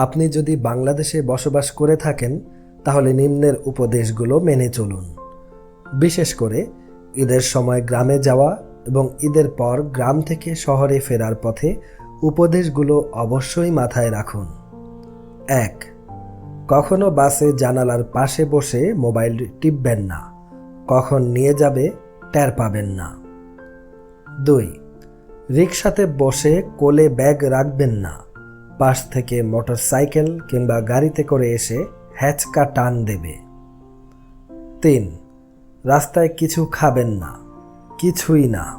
আপনি যদি বাংলাদেশে বসবাস করে থাকেন, তাহলে নিম্নের উপদেশগুলো মেনে চলুন। বিশেষ করে, ঈদের সময় গ্রামে যাওয়া এবং ঈদের পর গ্রাম থেকে শহরে ফেরার পথে উপদেশগুলো অবশ্যই মাথায় রাখুন। এক, কখনো বাসে জানালার পাশে বসে মোবাইল টিপবেন না। কখন নিয়ে যাবে, টের পাবেন না। দুই রিক্সাতে বসে কোলে ব্যাগ রাখবেন না। পাশ থেকে মোটরসাইকেল কিংবা গাড়িতে করে এসে হ্যাচকা টান দেবে। তিন, রাস্তায় কিছু খাবেন না। কিছুই না।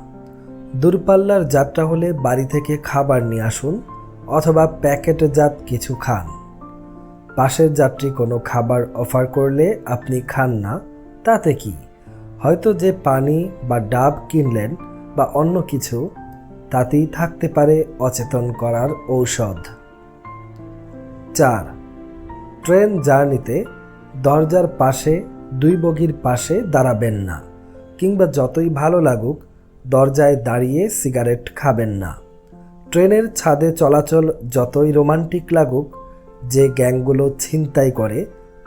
দূরপাল্লার যাত্রা হলে বাড়ি থেকে খাবার নিয়ে আসুন অথবা প্যাকেটজাত কিছু খান। পাশের যাত্রী কোনো খাবার অফার করলে আপনি খান না। তাতে কি? হয়তো যে পানি বা ডাব কিনলেন বা অন্য কিছু, তাতেই থাকতে পারে অচেতন করার ঔষধ। চার। ট্রেন জার্নিতে দরজার পাশে, দুই বগির পাশে দাঁড়াবেন না, কিংবা যতই ভালো লাগুক, দরজায় দাঁড়িয়ে সিগারেট খাবেন না। ট্রেনের ছাদে চলাচল যতই রোমান্টিক লাগুক, যে গ্যাংগুলো ছিনতাই করে,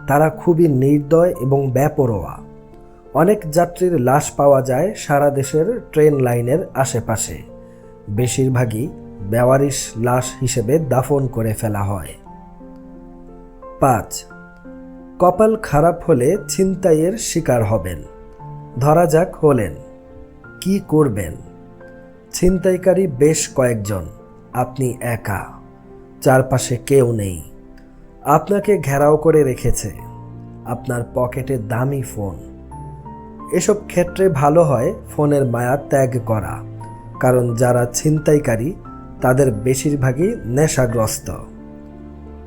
তারা খুবই নির্দয় এবং ব্যাপরোয়া। অনেক যাত্রীর লাশ পাওয়া যায় সারা দেশের ট্রেন লাইনের আশেপাশে। বেশিরভাগই বেওয়ারিশ লাশ হিসেবে দাফন করে ফেলা হয়। পাঁচ। কপাল খারাপ হলে ছিনতাইয়ের শিকার হবেন। ধরা যাক হলেন। কি করবেন? ছিনতাইকারী বেশ কয়েকজন। আপনি একা। চারপাশে কেউ নেই। আপনাকে ঘেরাও করে রেখেছে। আপনার পকেটে দামি ফোন। এসব ক্ষেত্রে ভালো হয় ফোনের মায়া ত্যাগ করা। কারণ যারা ছিনতাইকারী, তাদের বেশিরভাগই নেশাগ্রস্ত।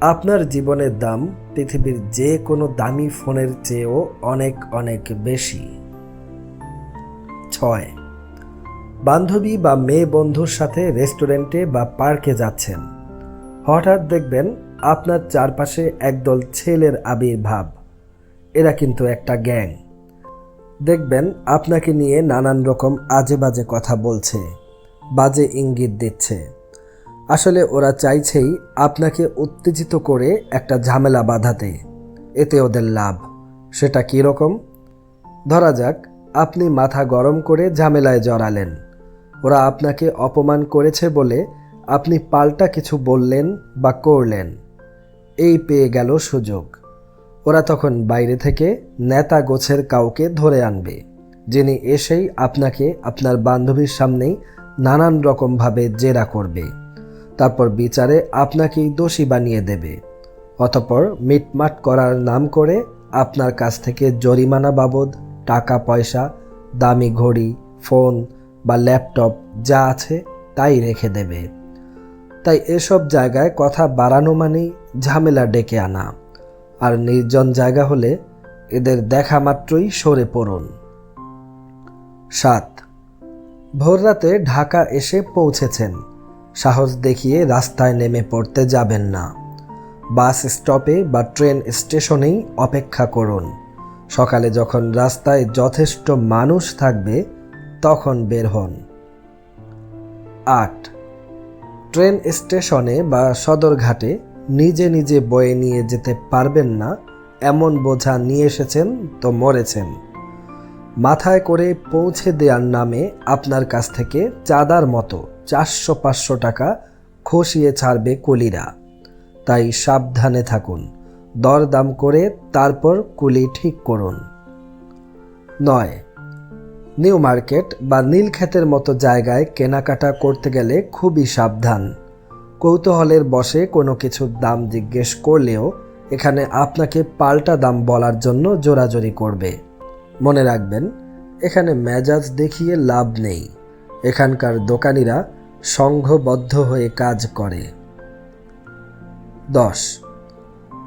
আপনার জীবনের দাম পৃথিবীর যে কোনো দামি ফোনের চেয়েও অনেক অনেক বেশি। ছয়। বান্ধবী বা মেয়ে বন্ধুর সাথে রেস্টুরেন্টে বা পার্কে যাচ্ছেন। হঠাৎ দেখবেন আপনার চারপাশে একদল ছেলের আবির্ভাব। এরা কিন্তু একটা গ্যাং। দেখবেন আপনাকে নিয়ে নানান রকম আজে বাজে কথা বলছে, বাজে ইঙ্গিত দিচ্ছে। আসলে ওরা চাইছেই আপনাকে উত্তেজিত করে একটা ঝামেলা বাঁধাতে। এতে ওদের লাভ। সেটা কী রকম? ধরা যাক, আপনি মাথা গরম করে ঝামেলায় জড়ালেন। ওরা আপনাকে অপমান করেছে বলে আপনি পাল্টা কিছু বললেন বা করলেন। এই পেয়ে গেল সুযোগ। ওরা তখন বাইরে থেকে নেতা গোছের কাউকে ধরে আনবে, যিনি এসেই আপনাকে আপনার বান্ধবীর সামনেই নানান রকমভাবে জেরা করবে। তারপর বিচারে আপনাকেই দোষী বানিয়ে দেবে। অতপর মিটমাট করার নাম করে আপনার কাছ থেকে জরিমানা বাবদ টাকা, পয়সা, দামি ঘড়ি, ফোন বা ল্যাপটপ যা আছে তাই রেখে দেবে। তাই এসব জায়গায় কথা বাড়ানো মানেই ঝামেলা ডেকে আনা। আর নির্জন জায়গা হলে এদের দেখা মাত্রই সরে পড়ুন। সাত। ভোররাতে ঢাকা এসে পৌঁছেছেন। সাহস দেখিয়ে রাস্তায় নেমে পড়তে যাবেন না। বাস স্টপে বা ট্রেন স্টেশনেই অপেক্ষা করুন। সকালে যখন রাস্তায় যথেষ্ট মানুষ থাকবে, তখন বের হন। আট। ট্রেন স্টেশনে বা সদরঘাটে নিজে নিজে বয়ে নিয়ে যেতে পারবেন না, এমন বোঝা নিয়ে এসেছেন তো মরেছেন। মাথায় করে পৌঁছে দেওয়ার নামে আপনার কাছ থেকে চাঁদার মতো চারশো পাঁচশো টাকা খসিয়ে ছাড়বে কুলিরা। তাই সাবধানে থাকুন, দরদাম করে তারপর কুলি ঠিক করুন। নয়, নিউ মার্কেট বা নীলক্ষেতের মতো জায়গায় কেনাকাটা করতে গেলে খুবই সাবধান। কৌতূহলের বসে কোনো কিছুর দাম জিজ্ঞেস করলেও এখানে আপনাকে পাল্টা দাম বলার জন্য জোরাজোরি করবে। মনে রাখবেন, এখানে মেজাজ দেখিয়ে লাভ নেই। এখানকার দোকানিরা সংঘবদ্ধ হয়ে কাজ করে। দশ।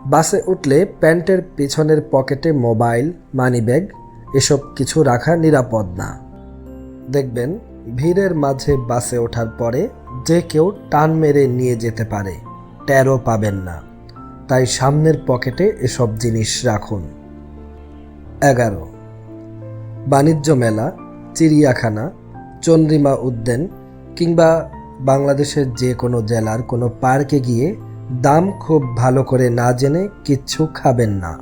বাসে উঠলে প্যান্টের পিছনের পকেটে মোবাইল, মানিব্যাগ, এসব কিছু রাখা নিরাপদ না। দেখবেন, ভিড়ের মাঝে বাসে ওঠার পরে যে কেউ টান মেরে নিয়ে যেতে পারে ট্যারও পাবেন না। তাই সামনের পকেটে এসব জিনিস রাখুন। এগারো। বাণিজ্য মেলা, চিড়িয়াখানা, চন্দ্রিমা উদ্যান কিংবা বাংলাদেশের যে কোনো জেলার কোনো পার্কে গিয়ে দাম খুব ভালো করে না জেনে কিচ্ছু খাবেন না।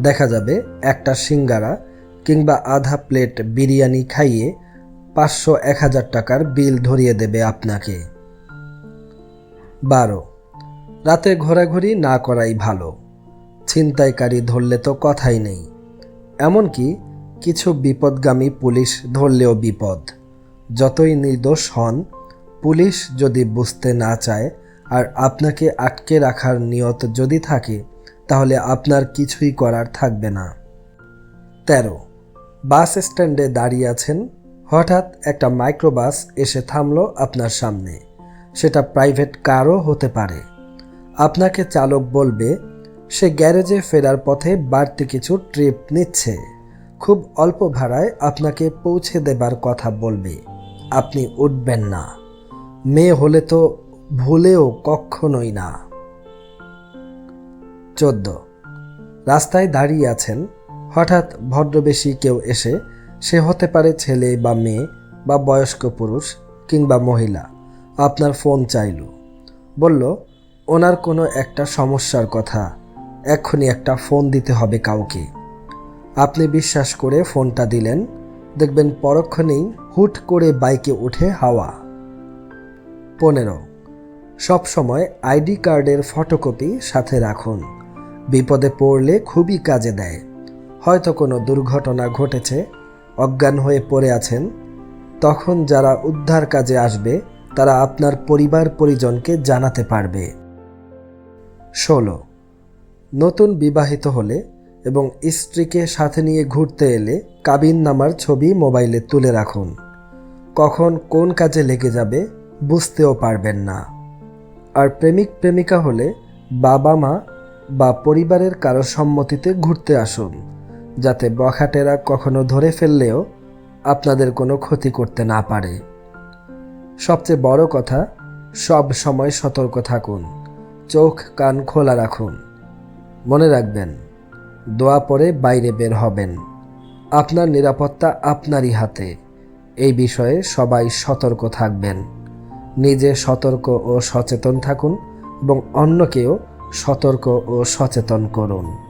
দেখা যাবে একটা সিঙ্গারা কিংবা আধা প্লেট বিরিয়ানি খাইয়ে পাঁচশো এক হাজার টাকার বিল ধরিয়ে দেবে আপনাকে। বারো, রাতে ঘোরাঘুরি না করাই ভালো। ছিনতাইকারী ধরলে তো কথাই নেই। এমনকি কিছু বিপদগামী পুলিশ ধরলেও বিপদ। যতই নির্দোষ হন, পুলিশ যদি বুঝতে না চায় আর আপনাকে আটকে রাখার নিয়ত যদি থাকে, তাহলে আপনার কিছুই করার থাকবে না। তেরো। বাস স্ট্যান্ডে দাঁড়িয়ে আছেন, হঠাৎ একটা মাইক্রোবাস এসে থামল আপনার সামনে। সেটা প্রাইভেট কারও হতে পারে। আপনাকে চালক বলবে, সে গ্যারেজে ফেরার পথে বাড়তি কিছু ট্রিপ নিচ্ছে। খুব অল্প ভাড়ায় আপনাকে পৌঁছে দেবার কথা বলবে। আপনি উঠবেন না। মেয়ে হলে তো ভুলেও কখনোই না। চোদ্দ। রাস্তায় দাঁড়িয়ে আছেন। হঠাৎ ভদ্রবেশী কেউ এসে, সে হতে পারে ছেলে বা মেয়ে বা বয়স্ক পুরুষ কিংবা মহিলা। আপনার ফোন চাইল। বলল, ওনার কোনো একটা সমস্যার কথা। এক্ষুনি একটা ফোন দিতে হবে কাউকে। আপনি বিশ্বাস করে ফোনটা দিলেন। দেখবেন পরক্ষণেই হুট করে বাইকে উঠে হাওয়া। পনেরো। সবসময় আইডি কার্ডের ফটোকপি সাথে রাখুন। বিপদে পড়লে খুবই কাজে দেয়। হয়তো কোনো দুর্ঘটনা ঘটেছে, অজ্ঞান হয়ে পড়ে আছেন, তখন যারা উদ্ধার কাজে আসবে, তারা আপনার পরিবার পরিজনকে জানাতে পারবে। ষোলো। নতুন বিবাহিত হলে এবং স্ত্রীকে সাথে নিয়ে ঘুরতে এলে কাবিন নামার ছবি মোবাইলে তুলে রাখুন। কখন কোন কাজে লেগে যাবে বুঝতেও পারবেন না। আর প্রেমিক প্রেমিকা হলে বাবা মা বা পরিবারের কারও সম্মতিতে ঘুরতে আসুন, যাতে বখাটেরা কখনো ধরে ফেললেও আপনাদের কোনো ক্ষতি করতে না পারে। সবচেয়ে বড় কথা, সব সময় সতর্ক থাকুন, চোখ কান খোলা রাখুন। মনে রাখবেন দোয়া পরে বাইরে বের হবেন। আপনার নিরাপত্তা আপনারই হাতে। এই বিষয়ে সবাই সতর্ক থাকবেন। নিজে সতর্ক ও সচেতন থাকুন এবং অন্যকেও সতর্ক ও সচেতন করুন।